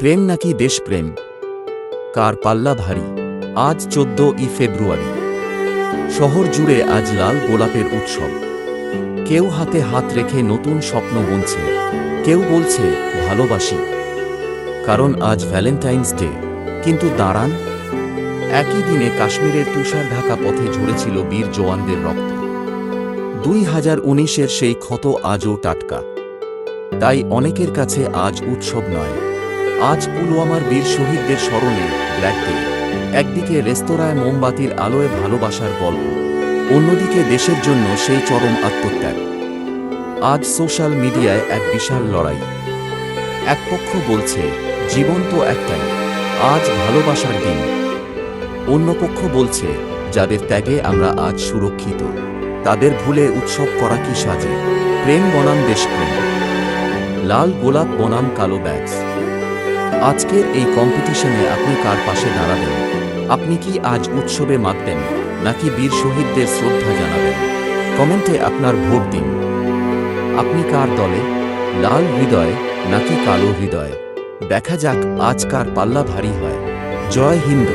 প্রেম নাকি দেশপ্রেম? কার পাল্লা ভারী? আজ চোদ্দ ই ফেব্রুয়ারি। শহর জুড়ে আজ লাল গোলাপের উৎসব। কেউ হাতে হাত রেখে নতুন স্বপ্ন বুনছে। কেউ বলছে, ভালোবাসি। কারণ আজ ভ্যালেন্টাইন্স ডে। কিন্তু দাঁড়ান। একই দিনে কাশ্মীরের তুষার ঢাকা পথে ঝরেছিল বীর জওয়ানদের রক্ত। দুই হাজার উনিশের সেই ক্ষত আজও টাটকা। তাই অনেকের কাছে আজ উৎসব নয়। আজ পুলওয়ামার বীর শহীদদের স্মরণে ব্ল্যাক ডে। একদিকে রেস্তোরাঁয় মোমবাতির আলোয় ভালোবাসার গল্প, অন্যদিকে দেশের জন্য সেই চরম আত্মত্যাগ। আজ সোশ্যাল মিডিয়ায় এক বিশাল লড়াই। এক পক্ষ বলছে, জীবন তো একটাই, আজ ভালোবাসার দিন। অন্য পক্ষ বলছে, যাদের ত্যাগে আমরা আজ সুরক্ষিত, তাদের ভুলে উৎসব করা কি সাজে? প্রেম বনাম দেশপ্রেম। লাল গোলাপ বনাম কালো ব্যাগস আজকের এই কম্পিটিশনে আপনি কার পাশে দাঁড়াবেন? আপনি কি আজ উৎসবে মাতবেন, নাকি বীর শহীদদের শ্রদ্ধা জানাবেন? কমেন্টে আপনার ভোট দিন। আপনি কার দলে? লাল হৃদয়, নাকি কালো হৃদয়? দেখা যাক আজ কার পাল্লা ভারী হয়। জয় হিন্দ।